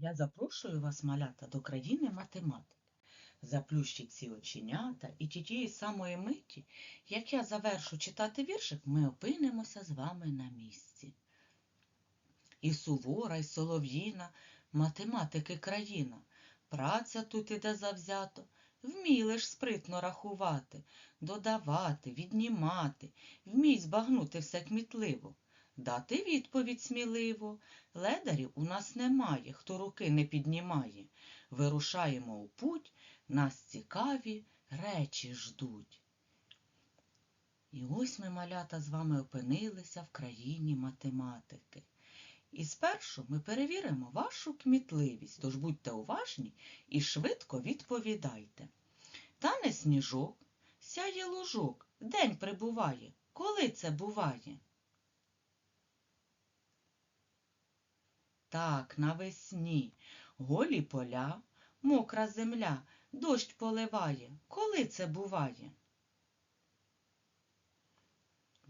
Я запрошую вас, малята, до країни математики. Заплющіть ці оченята, і тієї самої миті, як я завершу читати віршик, ми опинимося з вами на місці. І сувора, і солов'їна, математики країна. Праця тут іде завзято, вміли ж спритно рахувати, додавати, віднімати, вмій збагнути все кмітливо, дати відповідь сміливо. Ледарів у нас немає, хто руки не піднімає. Вирушаємо у путь, нас цікаві речі ждуть. І ось ми, малята, з вами опинилися в країні математики. І спершу ми перевіримо вашу кмітливість, тож будьте уважні і швидко відповідайте. Тане сніжок, сяє лужок, день прибуває. Коли це буває? Так, навесні, голі поля, мокра земля, дощ поливає. Коли це буває?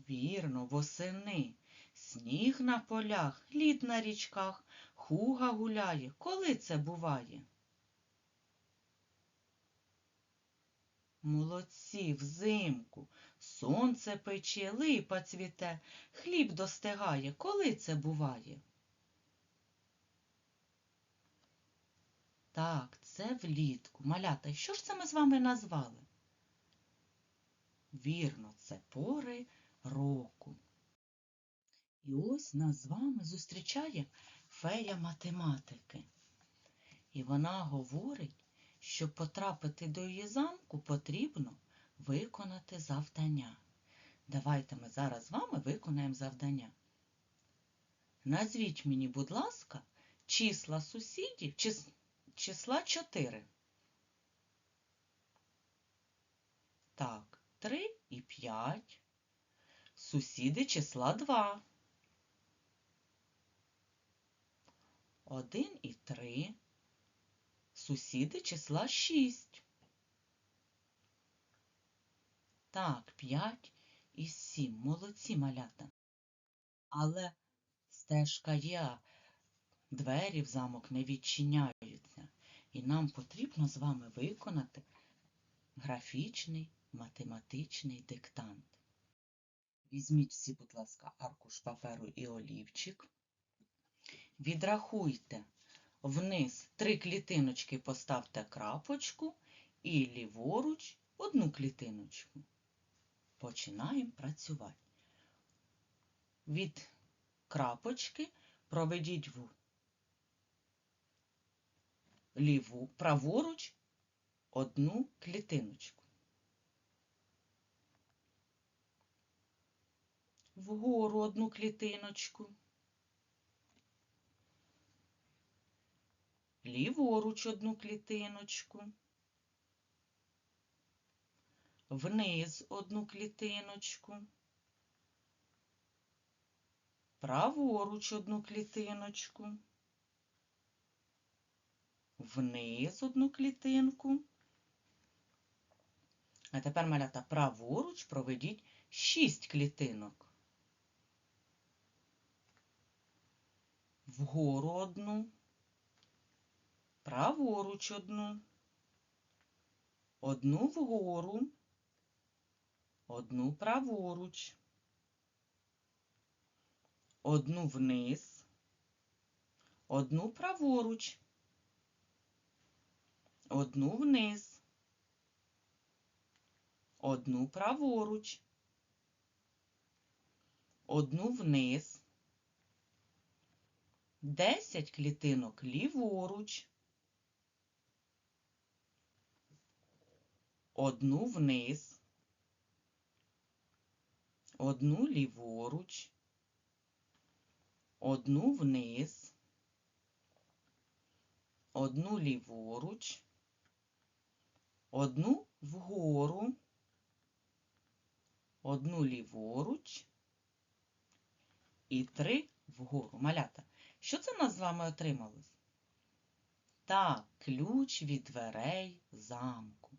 Вірно, восени, сніг на полях, лід на річках, хуга гуляє. Коли це буває? Молодці, взимку, сонце пече, липа цвіте, хліб достигає. Коли це буває? Так, це влітку. Малята, що ж це ми з вами назвали? Вірно, це пори року. І ось нас з вами зустрічає фея математики. І вона говорить, щоб потрапити до її замку, потрібно виконати завдання. Давайте ми зараз з вами виконаємо завдання. Назвіть мені, будь ласка, числа сусідів, чис... числа 4. Так, 3 і 5. Сусіди числа 2. 1 і 3. Сусіди числа 6. Так, 5 і 7. Молодці малята. Але стежка є, двері в замок не відчиняються. І нам потрібно з вами виконати графічний математичний диктант. Візьміть всі, будь ласка, аркуш паперу і олівчик. Відрахуйте вниз три клітиночки, поставте крапочку і ліворуч одну клітиночку. Починаємо працювати. Від крапочки проведіть в ліву, праворуч одну клітиночку. Вгору одну клітиночку. Ліворуч одну клітиночку. Вниз одну клітиночку. Праворуч одну клітиночку. Вниз одну клітинку. А тепер малята праворуч проведіть 6 клітинок. Вгору одну, праворуч одну, одну вгору, одну праворуч, одну вниз, одну праворуч, одну вниз, одну праворуч, одну вниз. 10 клітинок ліворуч, одну вниз, одну ліворуч, одну вниз, одну ліворуч, одну вгору, одну ліворуч і три вгору. Малята. Що це в нас з вами отрималось? Так, ключ від дверей замку.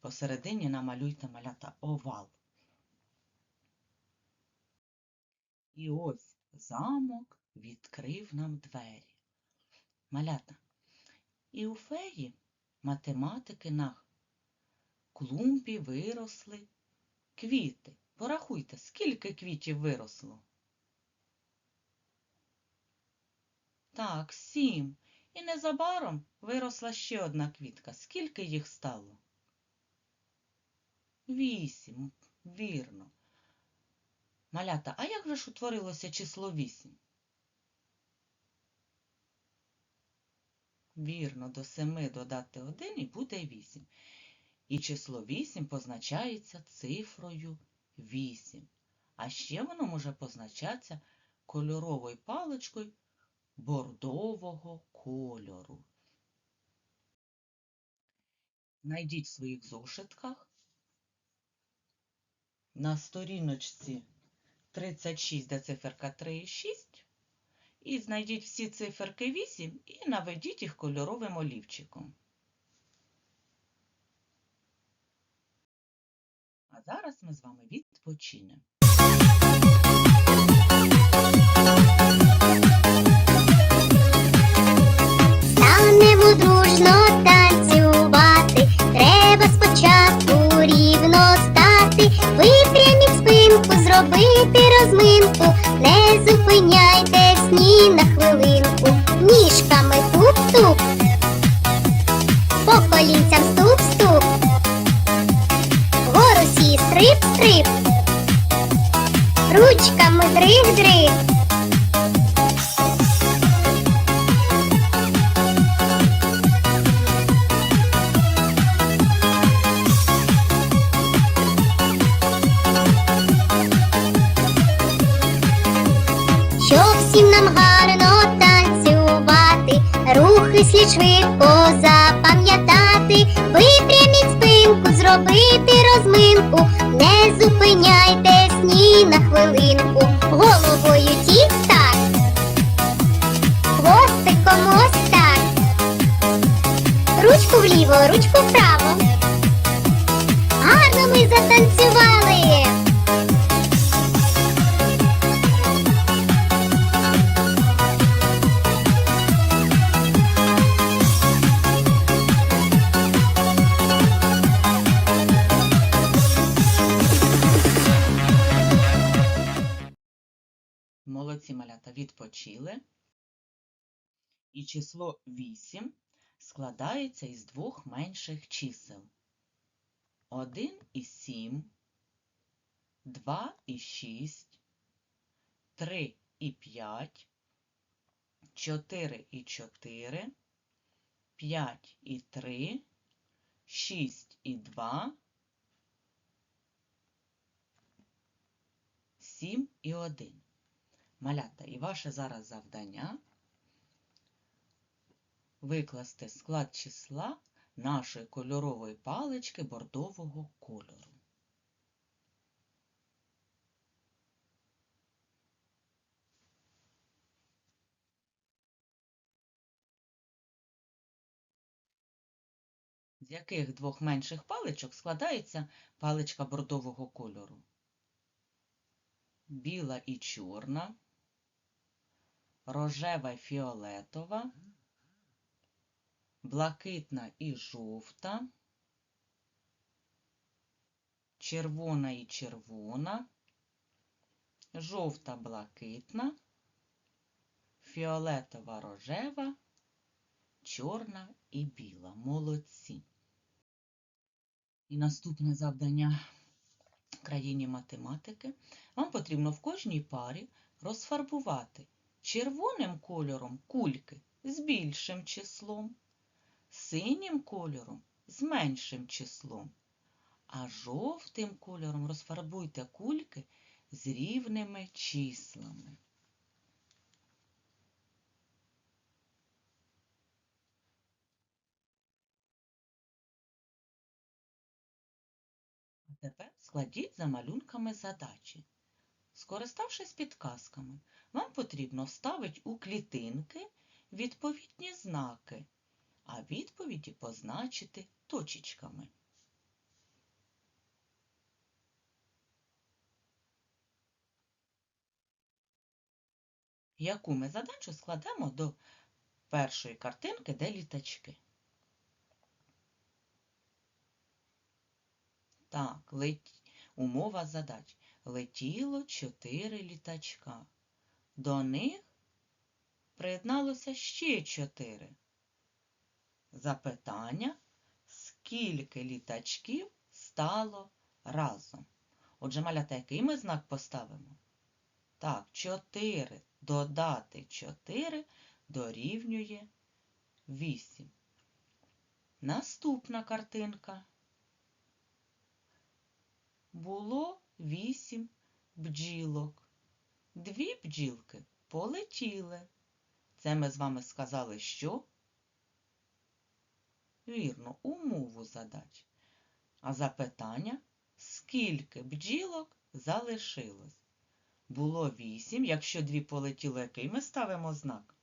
Посередині намалюйте малята овал. І ось замок відкрив нам двері. Малята. І у феї математики на клумбі виросли квіти. Порахуйте, скільки квітів виросло? Так, сім. І незабаром виросла ще одна квітка. Скільки їх стало? Вісім. Вірно. Малята, а як же ж утворилося число вісім? Вірно, до семи додати один і буде вісім. І число вісім позначається цифрою вісім. А ще воно може позначатися кольоровою паличкою бордового кольору. Найдіть в своїх зошитках на сторіночці 36, де циферка 3 і 6, і знайдіть всі циферки 8 і наведіть їх кольоровим олівчиком. Зараз ми з вами відпочинемо. Станемо дружно танцювати. Треба спочатку рівно стати. Випряміть спинку, зробити розминку. Не зупиняйтесь ні на хвилинку. Ніжками туп-туп. По колінцям ступ-ступ. Стрип-стрип. Ручками дриг-дриг. Щоб всім нам гарно танцювати, рухи слід швидко запам'ятати, зробити розминку, не зупиняйтесь ні на хвилинку, головою тік-так, хвостиком ось так, ручку вліво, ручку вправо. Малята відпочили. І число 8 складається із двох менших чисел. 1 і 7, 2 і 6, 3 і 5, 4 і 4, 5 і 3, 6 і 2, 7 і 1. Малята, і ваше зараз завдання викласти склад числа нашої кольорової палички бордового кольору. З яких двох менших паличок складається паличка бордового кольору? Біла і чорна, рожева фіолетова, блакитна і жовта, червона і червона, жовта блакитна, фіолетова рожева, чорна і біла. Молодці. І наступне завдання країні математики. Вам потрібно в кожній парі розфарбувати червоним кольором кульки з більшим числом, синім кольором з меншим числом, а жовтим кольором розфарбуйте кульки з рівними числами. Тепер складіть за малюнками задачі. Скориставшись підказками, вам потрібно вставити у клітинки відповідні знаки, а відповіді позначити точечками. Яку ми задачу складемо до першої картинки, де літачки. Так, лет... умова задач. Летіло чотири літачка. До них приєдналося ще чотири. Запитання, скільки літачків стало разом? Отже, малята, який ми знак поставимо? Так, 4 додати 4 дорівнює 8. Наступна картинка. Було 8 бджілок. Дві бджілки полетіли. Це ми з вами сказали, що? Вірно, умову задач. А запитання, скільки бджілок залишилось? Було 8. Якщо дві полетіли, який ми ставимо знак?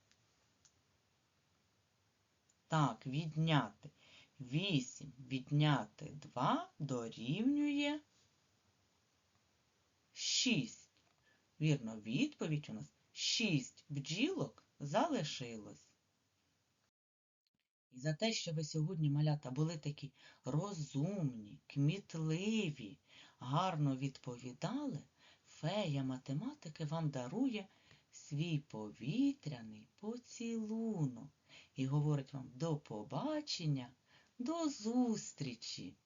Так, відняти. 8 відняти 2 дорівнює 6. Вірно, відповідь у нас 6 бджілок залишилось. І за те, що ви сьогодні, малята, були такі розумні, кмітливі, гарно відповідали, фея математики вам дарує свій повітряний поцілунок і говорить вам до побачення, до зустрічі.